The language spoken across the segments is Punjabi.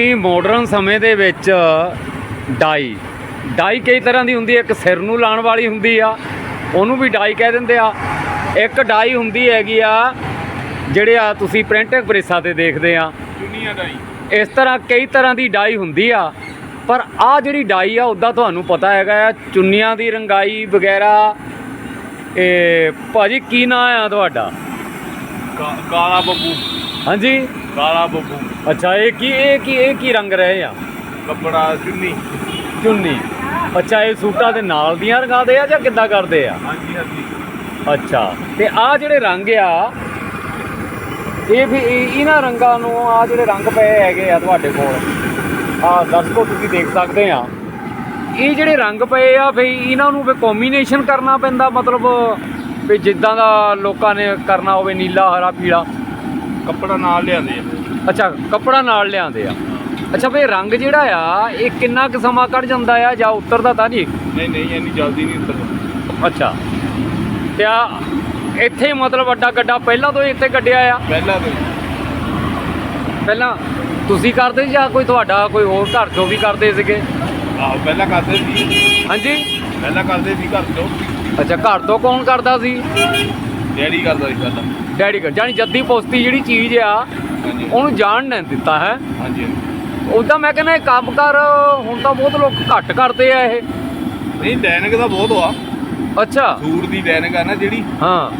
ਕਿ ਮਾਡਰਨ ਸਮੇਂ ਦੇ ਵਿੱਚ ਡਾਈ ਡਾਈ ਕਈ ਤਰ੍ਹਾਂ ਦੀ ਹੁੰਦੀ ਹੈ। ਇੱਕ ਸਿਰ ਨੂੰ ਲਾਉਣ ਵਾਲੀ ਹੁੰਦੀ ਆ ਉਹਨੂੰ ਵੀ ਡਾਈ ਕਹਿ ਦਿੰਦੇ ਆ। ਇੱਕ ਡਾਈ ਹੁੰਦੀ ਹੈਗੀ ਆ ਜਿਹੜੇ ਆ ਤੁਸੀਂ ਪ੍ਰਿੰਟਿੰਗ ਪ੍ਰੈਸਾਂ ਤੇ ਦੇਖਦੇ ਆ। ਦੁਨੀਆ ਹੀ ਇਸ ਤਰ੍ਹਾਂ ਕਈ ਤਰ੍ਹਾਂ ਦੀ ਡਾਈ ਹੁੰਦੀ ਆ। ਪਰ ਆ ਜਿਹੜੀ ਡਾਈ ਆ ਉਦਾਂ ਤੁਹਾਨੂੰ ਪਤਾ ਹੈਗਾ ਆ ਚੁੰਨੀਆਂ ਦੀ ਰੰਗਾਈ ਵਗੈਰਾ। ਇਹ ਭਾਜੀ ਕੀ ਨਾਂ ਆ ਤੁਹਾਡਾ? ਕਾਲਾ ਬੱਬੂ। ਹਾਂਜੀ। ਕਾਲਾ ਬੱਬੂ। ਅੱਛਾ ਇਹ ਕੀ ਇਹ ਕੀ ਇਹ ਕੀ ਰੰਗ ਰਹੇ ਆ? ਕੱਪੜਾ ਚੁੰਨੀ। ਚੁੰਨੀ। ਅੱਛਾ ਇਹ ਸੂਟਾਂ ਦੇ ਨਾਲ ਦੀਆਂ ਰੰਗਾਦੇ ਆ ਜਾਂ ਕਿੱਦਾਂ ਕਰਦੇ ਆ? ਹਾਂਜੀ ਹਾਂਜੀ। ਅੱਛਾ ਤੇ ਆ ਜਿਹੜੇ ਰੰਗ ਆ ਇਹ ਵੀ ਇਹ- ਇਹਨਾਂ ਰੰਗਾਂ ਨੂੰ ਆ ਜਿਹੜੇ ਰੰਗ ਪਏ ਹੈਗੇ ਆ ਤੁਹਾਡੇ ਕੋਲ ਆ ਦਰਸ਼ਕੋ ਤੁਸੀਂ ਦੇਖ ਸਕਦੇ ਆ। ਇਹ ਜਿਹੜੇ ਰੰਗ ਪਏ ਆ ਫੇ ਇਹਨਾਂ ਨੂੰ ਫੇ ਕੰਬੀਨੇਸ਼ਨ ਕਰਨਾ ਪੈਂਦਾ ਮਤਲਬ ਵੀ ਜਿੱਦਾਂ ਦਾ ਲੋਕਾਂ ਨੇ ਕਰਨਾ ਹੋਵੇ ਨੀਲਾ ਹਰਾ ਪੀਲਾ। ਕੱਪੜਾ ਨਾਲ ਲਿਆਂਦੇ ਆ। ਅੱਛਾ ਕੱਪੜਾ ਨਾਲ ਲਿਆਂਦੇ ਆ। ਅੱਛਾ ਫੇ ਰੰਗ ਜਿਹੜਾ ਆ ਇਹ ਕਿੰਨਾ ਕੁ ਸਮਾਂ ਕੱਢ ਜਾਂਦਾ ਆ ਜਾਂ ਉਤਰਦਾ ਤਾਂ ਨਹੀਂ? ਨਹੀਂ ਨਹੀਂ ਇੰਨੀ ਜਲਦੀ ਨਹੀਂ ਉਤਰਦਾ। ਅੱਛਾ। ਤੇ ਆ ਇੱਥੇ ਮਤਲਬ ਅੱਡਾ ਗੱਡਾ ਪਹਿਲਾਂ ਤੋਂ ਹੀ ਇੱਥੇ ਕੱਢਿਆ ਆ? ਪਹਿਲਾਂ ਤੋਂ ਪਹਿਲਾਂ ਤੁਸੀਂ ਕਰਦੇ ਸੀ ਜਾਂ ਕੋਈ ਤੁਹਾਡਾ ਕੋਈ ਹੋਰ ਘਰ ਚੋਂ ਵੀ ਕਰਦੇ ਸੀਗੇ? ਆਹੋ ਪਹਿਲਾਂ ਕਰਦੇ ਸੀ। ਹਾਂਜੀ। ਪਹਿਲਾਂ ਕਰਦੇ ਸੀ ਘਰ ਤੋਂ ਅੱਛਾ ਘਰ ਤੋਂ ਕੌਣ ਕਰਦਾ ਸੀ? ਡੈਡੀ ਕਰਦਾ ਸੀ ਪਹਿਲਾਂ ਡੈਡੀ ਕਰ ਜਾਨੀ ਜੱਦੀ ਪੋਸਤੀ ਜਿਹੜੀ ਚੀਜ਼ ਆ ਹਾਂਜੀ। ਉਹਨੂੰ ਜਾਣ ਨਹੀਂ ਦਿੱਤਾ ਹੈ। ਹਾਂਜੀ। ਉਦਾਂ ਮੈਂ ਕਹਿੰਦਾ ਇਹ ਕੰਮ ਕਰ ਹੁਣ ਤਾਂ ਬਹੁਤ ਲੋਕ ਘੱਟ ਕਰਦੇ ਆ ਇਹ। ਨਹੀਂ ਡੈਨਿਕ ਦਾ ਬਹੁਤ ਆ। ਅੱਛਾ। ਸੂਟ ਦੀ ਡੈਨਿਕ ਆ ਨਾ ਜਿਹੜੀ। ਹਾਂ।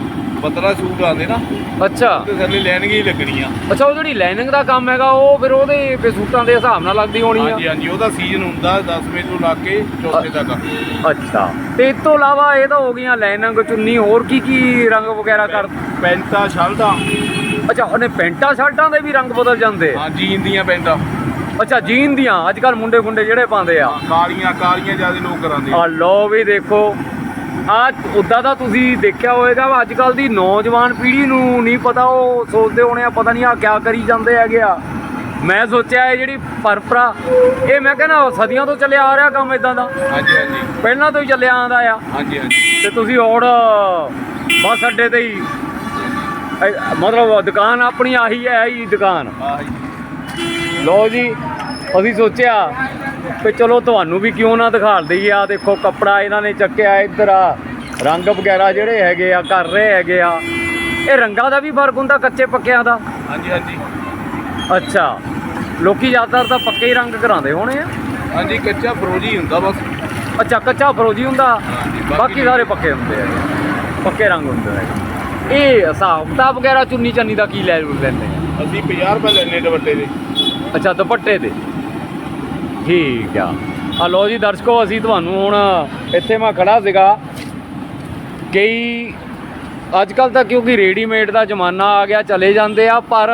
ਪਤਲਾ ਸੂਟ ਆਉਂਦੇ ਨਾ ਅੱਛਾ। ਤੇ ਥੱਲੇ ਲੈਣਗੇ ਹੀ ਲੱਗਣੀ ਆ ਅੱਛਾ ਉਹ ਜਿਹੜੀ ਲਾਈਨਿੰਗ ਦਾ ਕੰਮ ਹੈਗਾ ਉਹ ਫਿਰ ਉਹਦੇ ਫਿਰ ਸੂਟਾਂ ਦੇ ਹਿਸਾਬ ਨਾਲ ਲੱਗਦੀ ਹੋਣੀ ਆ? ਹਾਂਜੀ ਹਾਂਜੀ ਉਹਦਾ ਸੀਜ਼ਨ ਹੁੰਦਾ 10ਵੇਂ ਤੋਂ ਲਾ ਕੇ ਚੌਥੇ ਤੱਕ। ਅੱਛਾ। ਤੇ ਇਸ ਤੋਂ ਇਲਾਵਾ ਇਹ ਤਾਂ ਹੋ ਗਈਆਂ ਲਾਈਨਿੰਗ ਚੁੰਨੀ ਹੋਰ ਕੀ ਕੀ ਰੰਗ ਵਗੈਰਾ ਕਰ ਪੈਂਟਾਂ ਸ਼ਰਟਾਂ। ਅੱਛਾ ਉਹਨੇ ਪੈਂਟਾਂ ਸ਼ਰਟਾਂ ਦੇ ਵੀ ਰੰਗ ਬਦਲ ਜਾਂਦੇ? ਹਾਂ ਜੀਨ ਦੀਆਂ ਪੈਂਟਾਂ। ਅੱਛਾ ਜੀਨ ਦੀਆਂ। ਅੱਜ ਕੱਲ ਮੁੰਡੇ ਗੁੰਡੇ ਜਿਹੜੇ ਪਾਉਂਦੇ ਆ। ਕਾਲੀਆਂ ਕਾਲੀਆਂ ਜ਼ਿਆਦਾ ਲੋਕ ਕਰਾਉਂਦੇ ਆ। ਆ ਲੋ ਵੀ ਦੇਖੋ। ਆ ਉਦਾਂ ਦਾ ਤੁਸੀਂ ਦੇਖਿਆ ਹੋਵੇਗਾ ਵਾ ਅੱਜ ਕੱਲ ਦੀ ਨੌਜਵਾਨ ਪੀੜ੍ਹੀ ਨੂੰ ਨਹੀਂ ਪਤਾ ਉਹ ਸੋਚਦੇ ਹੋਣੇ ਆ ਪਤਾ ਨਹੀਂ ਆ ਕਿਆ ਕਰੀ ਜਾਂਦੇ ਹੈਗੇ ਆ। ਮੈਂ ਸੋਚਿਆ ਇਹ ਜਿਹੜੀ ਪਰਪਰਾ ਇਹ ਮੈਂ ਕਹਿੰਦਾ ਸਦੀਆਂ ਤੋਂ ਚੱਲਿਆ ਆ ਰਿਹਾ ਕੰਮ ਇਦਾਂ ਦਾ। ਹਾਂਜੀ ਹਾਂਜੀ। ਪਹਿਲਾਂ ਤੋਂ ਹੀ ਚੱਲਿਆ ਆਂਦਾ ਆ। ਹਾਂਜੀ ਹਾਂਜੀ। ਤੇ ਤੁਸੀਂ ਹੁਣ ਬੱਸ ਅੱਡੇ ਤੇ ਹੀ ਮਤਲਬ ਦੁਕਾਨ ਆਪਣੀ ਆਹੀ ਹੈ ਹੀ ਦੁਕਾਨ। ਆਹ। ਜੀ ਲੋ ਜੀ ਅਸੀਂ ਸੋਚਿਆ ਕਿ ਚਲੋ ਤੁਹਾਨੂੰ ਵੀ ਕਿਉਂ ਨਾ ਦਿਖਾ ਦਈਏ। ਆ ਦੇਖੋ ਕੱਪੜਾ ਇਹਨਾਂ ਨੇ ਚੱਕਿਆ ਇੱਧਰ ਆ ਰੰਗ ਵਗੈਰਾ ਜਿਹੜੇ ਹੈਗੇ ਆ ਕਰ ਰਹੇ ਹੈਗੇ ਆ। ਇਹ ਰੰਗਾਂ ਦਾ ਵੀ ਫ਼ਰਕ ਹੁੰਦਾ ਕੱਚੇ ਪੱਕਿਆਂ ਦਾ? ਹਾਂਜੀ ਹਾਂਜੀ। ਅੱਛਾ। ਲੋਕੀ ਜ਼ਿਆਦਾਤਰ ਤਾਂ ਪੱਕੇ ਹੀ ਰੰਗ ਕਰਾਉਂਦੇ ਹੋਣੇ ਆ। ਹਾਂਜੀ ਕੱਚਾ ਫਰੋਜੀ ਹੁੰਦਾ ਬਸ। ਅੱਛਾ ਕੱਚਾ ਫਰੋਜੀ ਹੁੰਦਾ? ਬਾਕੀ ਬਾਕੀ ਸਾਰੇ ਪੱਕੇ ਹੁੰਦੇ ਆ। ਪੱਕੇ ਰੰਗ ਹੁੰਦੇ ਆ। ਇਹ ਹਿਸਾਬ ਕਿਤਾਬ ਵਗੈਰਾ ਚੁੰਨੀ ਚੰਨੀ ਦਾ ਕੀ ਲੈ ਲੈਂਦੇ ਆ? ਅਸੀਂ 50 ਰੁਪਏ ਲੈਣੇ ਦੁਪੱਟੇ ਦੇ। ਅੱਛਾ ਦੁਪੱਟੇ ਦੇ। ਠੀਕ ਆ। ਆ ਲੋ ਜੀ ਦਰਸ਼ਕੋ, ਅਸੀਂ ਤੁਹਾਨੂੰ ਹੁਣ ਇੱਥੇ ਮੈਂ ਖੜਾ ਸੀਗਾ ਕਈ ਅੱਜ ਕੱਲ ਤਾਂ ਕਿਉਂਕਿ ਰੈਡੀਮੇਡ ਦਾ ਜ਼ਮਾਨਾ ਆ ਗਿਆ, ਚਲੇ ਜਾਂਦੇ ਆ, ਪਰ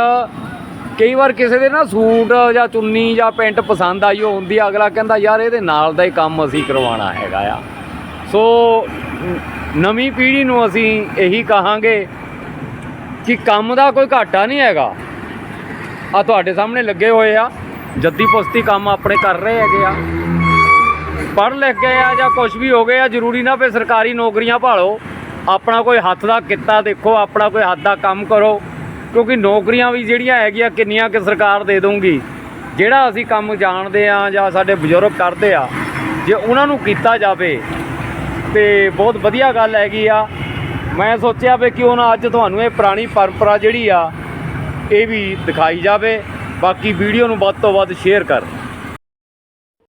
ਕਈ ਵਾਰ ਕਿਸੇ ਦੇ ਨਾ ਸੂਟ ਜਾਂ ਚੁੰਨੀ ਜਾਂ ਪੈਂਟ ਪਸੰਦ ਆਈ ਉਹ ਹੁੰਦੀ ਅਗਲਾ ਕਹਿੰਦਾ, ਯਾਰ, ਇਹਦੇ ਨਾਲ ਦਾ ਹੀ ਕੰਮ ਅਸੀਂ ਕਰਵਾਉਣਾ ਹੈਗਾ ਆ। ਸੋ, ਨਵੀਂ ਪੀੜ੍ਹੀ ਨੂੰ ਅਸੀਂ ਇਹੀ ਕਹਾਂਗੇ ਕਿ ਕੰਮ ਦਾ ਕੋਈ ਘਾਟਾ ਨਹੀਂ ਹੈਗਾ। ਆ ਤੁਹਾਡੇ ਸਾਹਮਣੇ ਲੱਗੇ ਹੋਏ ਆ। ਜੱਦੀ ਪੁਸਤੀ ਕੰਮ ਆਪਣੇ ਕਰ ਰਹੇ ਹੈਗੇ ਆ। ਪੜ੍ਹ ਲਿਖ ਗਏ ਆ ਜਾਂ ਕੁਝ ਵੀ ਹੋ ਗਏ ਆ, ਜ਼ਰੂਰੀ ਨਾ ਵੀ ਸਰਕਾਰੀ ਨੌਕਰੀਆਂ ਭਾਲੋ। ਆਪਣਾ ਕੋਈ ਹੱਥ ਦਾ ਕਿੱਤਾ ਦੇਖੋ, ਆਪਣਾ ਕੋਈ ਹੱਥ ਦਾ ਕੰਮ ਕਰੋ। ਕਿਉਂਕਿ ਨੌਕਰੀਆਂ ਵੀ ਜਿਹੜੀਆਂ ਹੈਗੀਆਂ, ਕਿੰਨੀਆਂ ਕਿ ਸਰਕਾਰ ਦੇ ਦਊਗੀ। ਜਿਹੜਾ ਅਸੀਂ ਕੰਮ ਜਾਣਦੇ ਆ ਜਾਂ ਸਾਡੇ ਬਜ਼ੁਰਗ ਕਰਦੇ ਆ, ਜੇ ਉਹਨਾਂ ਨੂੰ ਕੀਤਾ ਜਾਵੇ, ਤੇ ਬਹੁਤ ਵਧੀਆ ਗੱਲ ਹੈਗੀ ਆ। ਮੈਂ ਸੋਚਿਆ ਵੀ ਕਿਉਂ ਨਾ ਅੱਜ ਤੁਹਾਨੂੰ ਇਹ ਪੁਰਾਣੀ ਪਰੰਪਰਾ ਜਿਹੜੀ ਆ, ਇਹ ਵੀ ਦਿਖਾਈ ਜਾਵੇ। ਬਾਕੀ ਵੀਡੀਓ ਨੂੰ ਵੱਧ ਤੋਂ ਵੱਧ ਸ਼ੇਅਰ ਕਰ।